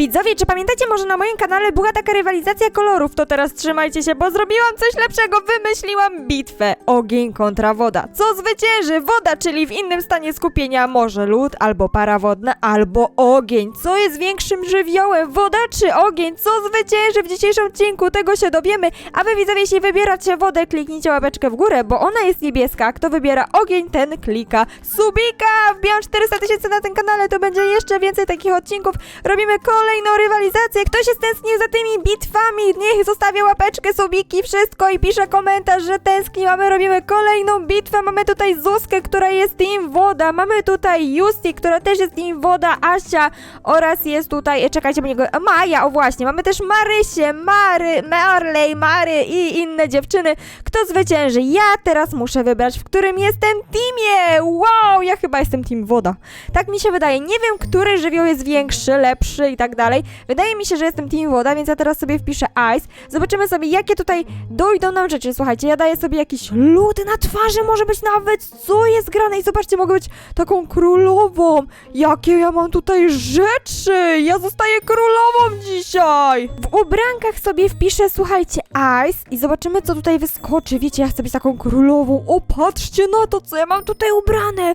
Widzowie, czy pamiętacie, może na moim kanale była taka rywalizacja kolorów? To teraz trzymajcie się, bo zrobiłam coś lepszego. Wymyśliłam bitwę. Ogień kontra woda. Co zwycięży? Woda, czyli w innym stanie skupienia może lód, albo para wodna, albo ogień. Co jest większym żywiołem? Woda czy ogień? Co zwycięży w dzisiejszym odcinku? Tego się dowiemy. A wy widzowie, jeśli wybieracie wodę, kliknijcie łapeczkę w górę, bo ona jest niebieska. Kto wybiera ogień, ten klika subika. Wbijam 400 tysięcy na tym kanale, to będzie jeszcze więcej takich odcinków. Robimy kolejną rywalizację. Kto się stęsknił za tymi bitwami, niech zostawia łapeczkę, subiki, wszystko i pisze komentarz, że tęskni. Mamy, robimy kolejną bitwę. Mamy tutaj Zuzkę, która jest Team Woda. Mamy tutaj Justi, która też jest Team Woda, Asia oraz jest tutaj, e, czekajcie, bo niego, a, Maja, o właśnie. Mamy też Marysię, Mary, Marley, Mary i inne dziewczyny. Kto zwycięży? Ja teraz muszę wybrać, w którym jestem teamie. Wow, ja chyba jestem Team Woda. Tak mi się wydaje. Nie wiem, który żywioł jest większy, lepszy i tak dalej. Wydaje mi się, że jestem Team Woda, więc ja teraz sobie wpiszę Ice. Zobaczymy sobie, jakie tutaj dojdą nam rzeczy. Słuchajcie, ja daję sobie jakieś ludy na twarzy, może być nawet, co jest grane. I zobaczcie, mogę być taką królową. Jakie ja mam tutaj rzeczy. Ja zostaję królową dzisiaj. W ubrankach sobie wpiszę, słuchajcie, Ice i zobaczymy, co tutaj wyskoczy. Wiecie, ja chcę być taką królową. O, patrzcie na to, co ja mam tutaj ubrane.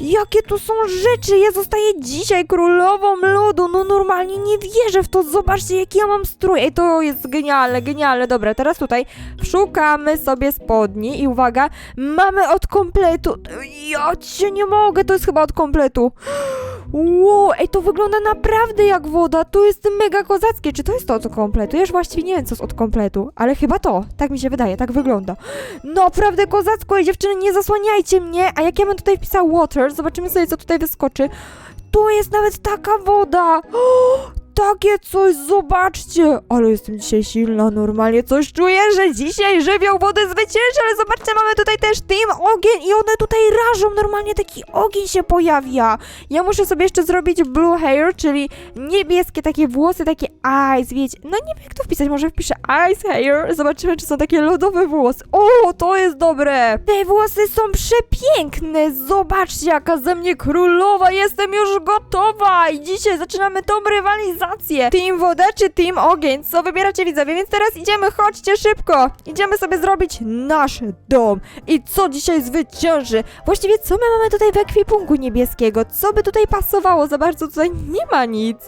Jakie tu są rzeczy! Ja zostaję dzisiaj królową lodu! No normalnie nie wierzę w to! Zobaczcie, jaki ja mam strój! Ej, to jest genialne, genialne. Dobra, teraz tutaj szukamy sobie spodni i uwaga, mamy od kompletu. Ja cię nie mogę, to jest chyba od kompletu. Wow, ej, to wygląda naprawdę jak woda. To jest mega kozackie. Czy to jest to od kompletu? Ja już właściwie nie wiem, co jest od kompletu, ale chyba to. Tak mi się wydaje, tak wygląda. Naprawdę kozacko i dziewczyny, nie zasłaniajcie mnie. A jak ja bym tutaj wpisał water, zobaczymy sobie, co tutaj wyskoczy. Tu jest nawet taka woda. O, takie coś, zobaczcie. Ale jestem dzisiaj silna, normalnie coś czuję, że dzisiaj żywioł wody zwycięży, ale zobaczcie, mamy tutaj też team ogień i one tutaj rażą, normalnie taki ogień się pojawia. Ja muszę sobie jeszcze zrobić blue hair, czyli niebieskie takie włosy, takie ice, wiecie. No nie wiem, jak to wpisać, może wpiszę ice hair, zobaczymy, czy są takie lodowe włosy. O, to jest dobre. Te włosy są przepiękne, zobaczcie, jaka ze mnie królowa, jestem już gotowa i dzisiaj zaczynamy tą rywalizację. Team woda czy team ogień, co wybieracie widzowie, więc teraz idziemy, chodźcie szybko. Idziemy sobie zrobić nasz dom. I co dzisiaj zwycięży? Właściwie co my mamy tutaj w ekwipunku niebieskiego? Co by tutaj pasowało? Za bardzo tutaj nie ma nic.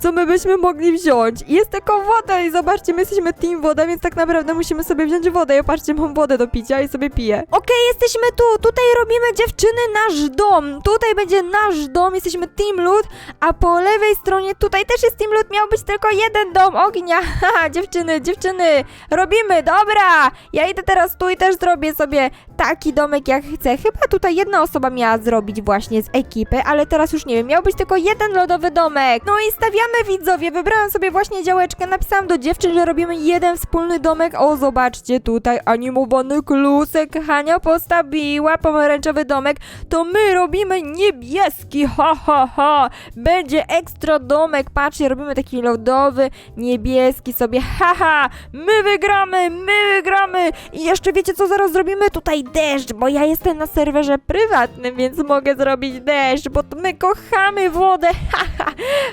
Co my byśmy mogli wziąć? Jest tylko woda i zobaczcie, my jesteśmy team woda, więc tak naprawdę musimy sobie wziąć wodę. Ja patrzcie, mam wodę do picia i sobie piję. Okej, jesteśmy tu. Tutaj robimy dziewczyny nasz dom. Tutaj będzie nasz dom. Jesteśmy team lód, a po lewej stronie tutaj też jest team lód. Miał być tylko jeden dom ognia. Haha, dziewczyny, dziewczyny, robimy, dobra. Ja idę teraz tu i też zrobię sobie taki domek jak chcę. Chyba tutaj jedna osoba miała zrobić właśnie z ekipy, ale teraz już nie wiem. Miał być tylko jeden lodowy domek. No i stawiamy widzowie. Wybrałam sobie właśnie działeczkę. Napisałam do dziewczyn, że robimy jeden wspólny domek. O, zobaczcie tutaj animowany klusek. Hania postawiła pomarańczowy domek. To my robimy niebieski. Ha, ha, ha. Będzie ekstra domek. Patrzcie, robimy taki lodowy, niebieski sobie. Haha, my wygramy, my wygramy. I jeszcze wiecie co zaraz zrobimy? Tutaj deszcz, bo ja jestem na serwerze prywatnym, więc mogę zrobić deszcz, bo my kochamy wodę. Haha,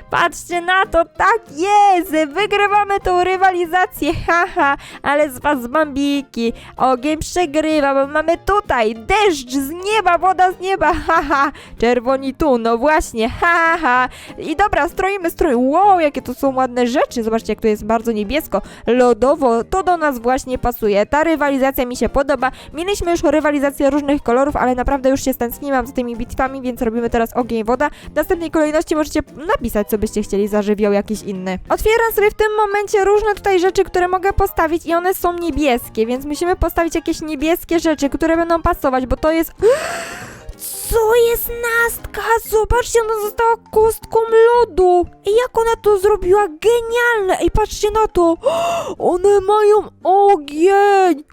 patrzcie na to, tak jest. Wygrywamy tą rywalizację. Haha, ale z was bambiki. Ogień przegrywa, bo mamy tutaj deszcz z nieba, woda z nieba. Haha, czerwoni tu, no właśnie. Haha. I dobra, stroimy strój. Wow, jakie to są ładne rzeczy. Zobaczcie, jak tu jest bardzo niebiesko, lodowo. To do nas właśnie pasuje. Ta rywalizacja mi się podoba. Mieliśmy już rywalizację różnych kolorów, ale naprawdę już się stęskniłam za tymi bitwami, więc robimy teraz ogień, woda. W następnej kolejności możecie napisać, co byście chcieli za żywioł jakiś inny. Otwieram sobie w tym momencie różne tutaj rzeczy, które mogę postawić i one są niebieskie, więc musimy postawić jakieś niebieskie rzeczy, które będą pasować, bo to jest... Co jest Nastka? Zobaczcie, ona została kostką lodu. I jak ona to zrobiła? Genialne! Ej, patrzcie na to. One mają ogień.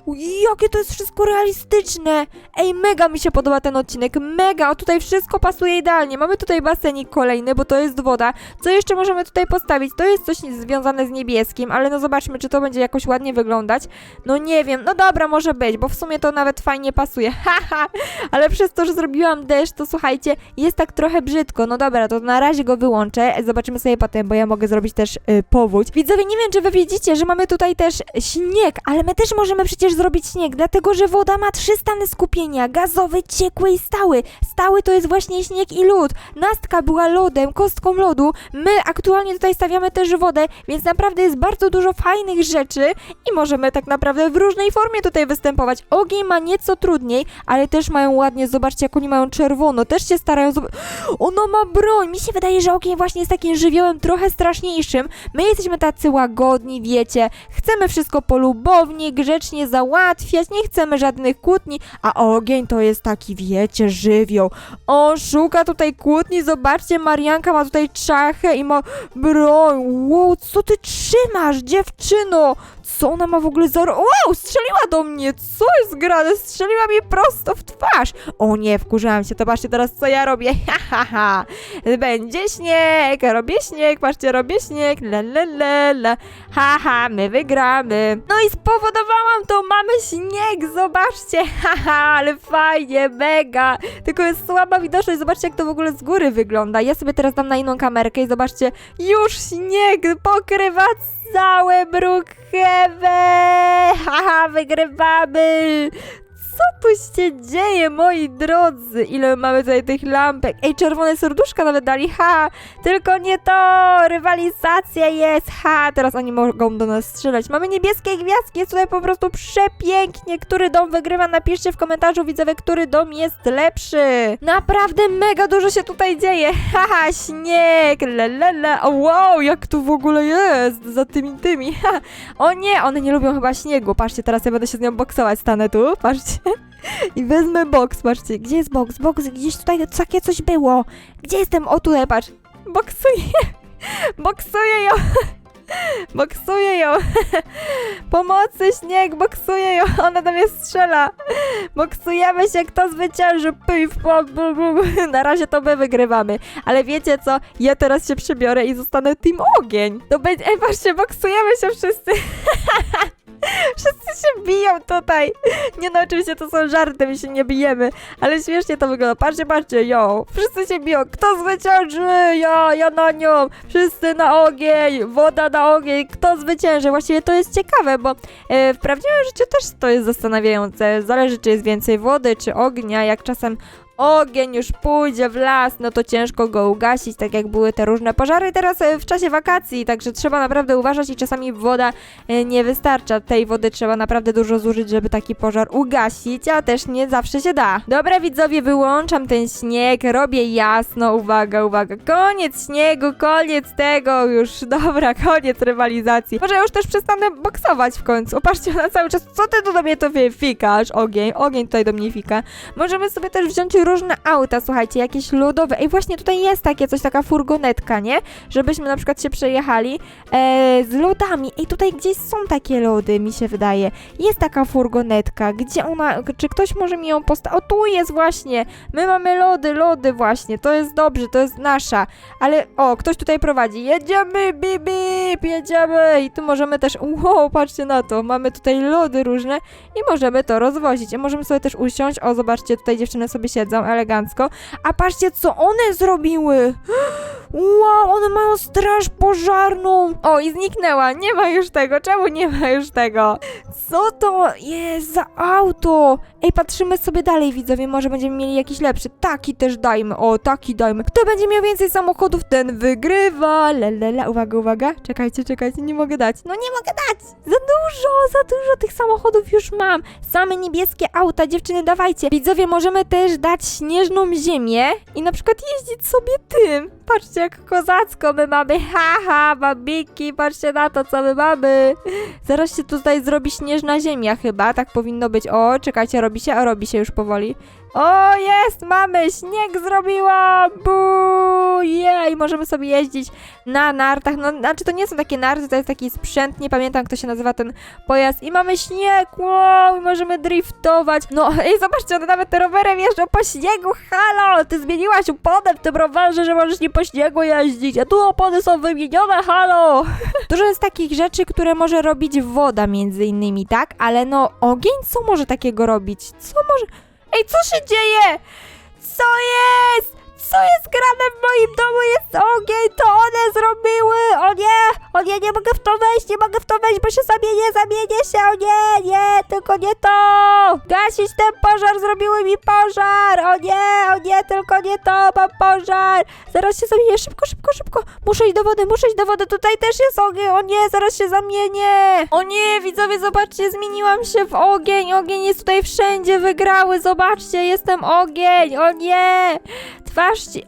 Jakie to jest wszystko realistyczne. Ej, mega mi się podoba ten odcinek. Mega. O, tutaj wszystko pasuje idealnie. Mamy tutaj basenik kolejny, bo to jest woda. Co jeszcze możemy tutaj postawić? To jest coś związane z niebieskim, ale no zobaczmy, czy to będzie jakoś ładnie wyglądać. No nie wiem. No dobra, może być, bo w sumie to nawet fajnie pasuje. Haha. ale przez to, że zrobiłam deszcz, to słuchajcie, jest tak trochę brzydko. No dobra, to na razie go wyłączę. Zobaczymy sobie potem, bo ja mogę zrobić też y, powódź. Widzowie, nie wiem, czy wy wiedzicie, że mamy tutaj też śnieg, ale my też możemy przecież zrobić śnieg, dlatego że woda ma trzy stany skupienia: gazowy, ciekły i stały. Stały to jest właśnie śnieg i lód. Nastka była lodem, kostką lodu. My aktualnie tutaj stawiamy też wodę, więc naprawdę jest bardzo dużo fajnych rzeczy i możemy tak naprawdę w różnej formie tutaj występować. Ogień ma nieco trudniej, ale też mają ładnie, zobaczcie jak oni mają czerwono, też się starają, ona ma broń, mi się wydaje, że ogień właśnie jest takim żywiołem trochę straszniejszym, my jesteśmy tacy łagodni, wiecie, chcemy wszystko polubownie, grzecznie załatwiać, nie chcemy żadnych kłótni, a ogień to jest taki, wiecie, żywioł, on szuka tutaj kłótni, zobaczcie, Marianka ma tutaj czachę i ma broń, wow, co ty trzymasz, dziewczyno, co ona ma w ogóle za... Wow, strzeliła do mnie! Co jest grane? Strzeliła mi prosto w twarz! O nie, wkurzałam się, to patrzcie teraz, co ja robię. Ha, ha, ha. Będzie śnieg, robię śnieg, patrzcie, robię śnieg, la, la, la, la. Ha, ha, my wygramy. No i spowodowałam to, mamy śnieg, zobaczcie. Ha, ha, ale fajnie, mega. Tylko jest słaba widoczność, zobaczcie, jak to w ogóle z góry wygląda. Ja sobie teraz dam na inną kamerkę i zobaczcie, już śnieg pokrywa całe Brookhaven! Haha, wygrywamy! Co tu się dzieje, moi drodzy? Ile mamy tutaj tych lampek? Ej, czerwone serduszka nawet dali, ha! Tylko nie to! Rywalizacja jest, ha! Teraz oni mogą do nas strzelać. Mamy niebieskie gwiazdki, jest tutaj po prostu przepięknie. Który dom wygrywa? Napiszcie w komentarzu, widzowie, który dom jest lepszy. Naprawdę mega dużo się tutaj dzieje. Haha, śnieg, la. O, wow, jak tu w ogóle jest za tymi tymi. Ha. O nie, one nie lubią chyba śniegu. Patrzcie, teraz ja będę się z nią boksować. Stanę tu, patrzcie. I wezmę boks, patrzcie. Gdzie jest boks? Boks, gdzieś tutaj takie coś było. Gdzie jestem? O, tutaj, patrz. Boksuję. Boksuję ją. Boksuję ją. Pomocy, śnieg, boksuję ją. Ona do mnie strzela. Boksujemy się, kto zwycięży. Pyf, pop, bu, bu. Na razie to my wygrywamy. Ale wiecie co? Ja teraz się przybiorę i zostanę Team Ogień. To będzie... Ej, patrzcie, boksujemy się wszyscy. Wszyscy się biją tutaj. Nie no, oczywiście to są żarty, my się nie bijemy. Ale śmiesznie to wygląda. Patrzcie, patrzcie, jo. Wszyscy się biją. Kto zwycięży? Ja, ja na nią. Wszyscy na ogień. Woda na ogień. Kto zwycięży? Właściwie to jest ciekawe, bo e, w prawdziwym życiu też to jest zastanawiające. Zależy, czy jest więcej wody, czy ognia. Jak czasem ogień już pójdzie w las, no to ciężko go ugasić, tak jak były te różne pożary teraz e, w czasie wakacji, także trzeba naprawdę uważać i czasami woda e, nie wystarcza. Tej wody trzeba naprawdę dużo zużyć, żeby taki pożar ugasić, a też nie zawsze się da. Dobra widzowie, wyłączam ten śnieg, robię jasno, uwaga, uwaga, koniec śniegu, koniec tego już, dobra, koniec rywalizacji. Może już też przestanę boksować w końcu. Patrzcie na cały czas, co ty tu do mnie to fikasz? Ogień, ogień tutaj do mnie fika. Możemy sobie też wziąć różne auta, słuchajcie, jakieś lodowe. Ej, właśnie tutaj jest takie coś, taka furgonetka, nie? Żebyśmy na przykład się przejechali e, z lodami. Ej, tutaj gdzieś są takie lody, mi się wydaje. Jest taka furgonetka, gdzie ona, czy ktoś może mi ją postawić? O, tu jest właśnie. My mamy lody, lody właśnie. To jest dobrze, to jest nasza. Ale, o, ktoś tutaj prowadzi. Jedziemy, bip, bip, jedziemy. I tu możemy też, wow, patrzcie na to. Mamy tutaj lody różne i możemy to rozwozić. I możemy sobie też usiąść. O, zobaczcie, tutaj dziewczyny sobie siedzą elegancko. A patrzcie, co one zrobiły. Wow, one mają straż pożarną. O, i zniknęła. Nie ma już tego. Czemu nie ma już tego? Co to jest za auto? Ej, patrzymy sobie dalej, widzowie. Może będziemy mieli jakiś lepszy. Taki też dajmy. O, taki dajmy. Kto będzie miał więcej samochodów, ten wygrywa. Lalela, uwaga, uwaga. Czekajcie, czekajcie, nie mogę dać. No nie mogę dać. Za dużo, za dużo tych samochodów już mam. Same niebieskie auta, dziewczyny, dawajcie. Widzowie, możemy też dać śnieżną ziemię i na przykład jeździć sobie tym. Patrzcie, jak kozacko my mamy. Haha, babiki, patrzcie na to, co my mamy. Zaraz się tutaj zrobi śnieżna ziemia chyba, tak powinno być. O, czekajcie, robi się, a robi się już powoli. O, jest, mamy, śnieg zrobiłam, bu, jej, możemy sobie jeździć na nartach, no, znaczy to nie są takie narty, to jest taki sprzęt, nie pamiętam, jak to się nazywa ten pojazd. I mamy śnieg, wow, i możemy driftować, no, ej, zobaczcie, one nawet te rowerem jeżdżą po śniegu, halo, ty zmieniłaś opony w tym rowerze, że możesz nie po śniegu jeździć, a tu opony są wymienione, halo. Dużo jest takich rzeczy, które może robić woda między innymi, tak, ale no, ogień co może takiego robić, co może... Ej, co się dzieje? Co jest? Co jest grane w moim domu? Jest ogień, to one zrobiły! O nie! O nie, nie mogę w to wejść, nie mogę w to wejść, bo się zamienię, zamienię się! O nie, nie, tylko nie to! Gasić ten pożar, zrobiły mi pożar! O nie, o nie, tylko nie to, mam pożar! Zaraz się zamienię, szybko, szybko, szybko! Muszę iść do wody, muszę iść do wody, tutaj też jest ogień! O nie, zaraz się zamienię! O nie, widzowie, zobaczcie, zmieniłam się w ogień! Ogień jest tutaj wszędzie, wygrały, zobaczcie, jestem ogień! O nie! Twarz ci...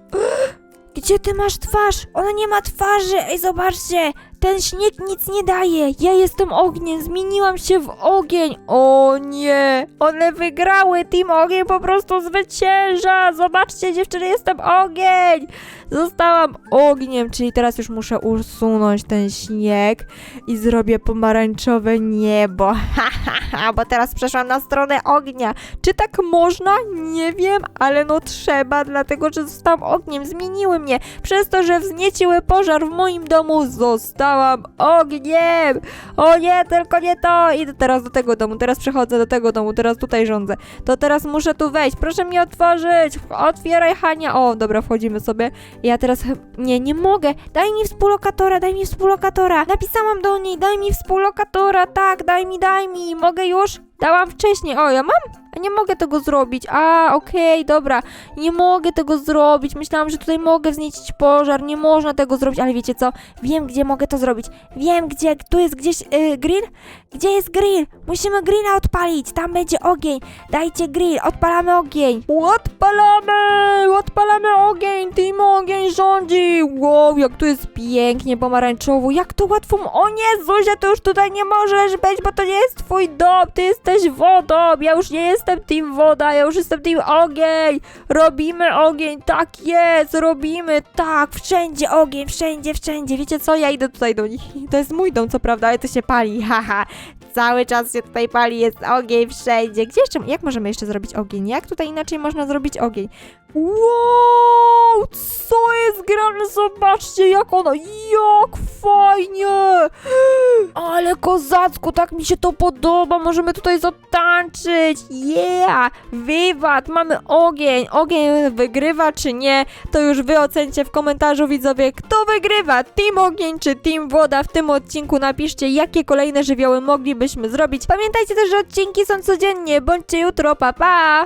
Gdzie ty masz twarz? Ona nie ma twarzy! Ej, zobaczcie! Ten śnieg nic nie daje! Ja jestem ogniem! Zmieniłam się w ogień! O nie! One wygrały! Team Ogień po prostu zwycięża! Zobaczcie, dziewczyny, jestem ogień! Zostałam ogniem, czyli teraz już muszę usunąć ten śnieg i zrobię pomarańczowe niebo. Ha, ha, ha, bo teraz przeszłam na stronę ognia. Czy tak można? Nie wiem, ale no trzeba, dlatego że zostałam ogniem. Zmieniły mnie. Przez to, że wznieciły pożar w moim domu, zostałam ogniem. O nie, tylko nie to. Idę teraz do tego domu, teraz przechodzę do tego domu, teraz tutaj rządzę. To teraz muszę tu wejść. Proszę mnie otworzyć. Otwieraj, Hania. O, dobra, wchodzimy sobie. Ja teraz. Nie, nie mogę. Daj mi współlokatora, daj mi współlokatora. Napisałam do niej, daj mi współlokatora. Tak, daj mi, daj mi. Mogę już? Dałam wcześniej. O, ja mam? Nie mogę tego zrobić. A, okej, dobra. Nie mogę tego zrobić. Myślałam, że tutaj mogę wzniecić pożar. Nie można tego zrobić, ale wiecie co? Wiem, gdzie mogę to zrobić. Wiem, gdzie. Tu jest gdzieś y, grill? Gdzie jest grill? Musimy grilla odpalić. Tam będzie ogień. Dajcie grill. Odpalamy ogień. Odpalamy! Odpalamy ogień. Team ogień rządzi. Wow, jak tu jest pięknie pomarańczowo. Jak to łatwo. O nie, Zuzia, to już tutaj nie możesz być, bo to nie jest twój dom. Ty jesteś wodą. Ja już nie jestem team woda. Ja już jestem team ogień. Robimy ogień. Tak jest. Robimy. Tak. Wszędzie ogień. Wszędzie, wszędzie. Wiecie co? Ja idę tutaj do nich. To jest mój dom, co prawda, ale to się pali. Haha. Cały czas się tutaj pali, jest ogień wszędzie. Gdzie jeszcze, jak możemy jeszcze zrobić ogień? Jak tutaj inaczej można zrobić ogień? Wow, co jest grane? Zobaczcie, jak ona, jak fajnie! Ale kozacku, tak mi się to podoba, możemy tutaj zatańczyć, yeah! Wiwat, mamy ogień, ogień wygrywa czy nie? To już wy ocencie w komentarzu, widzowie, kto wygrywa, Team Ogień czy Team Woda? W tym odcinku napiszcie, jakie kolejne żywioły zrobić. Pamiętajcie też, że odcinki są codziennie, bądźcie jutro, pa pa!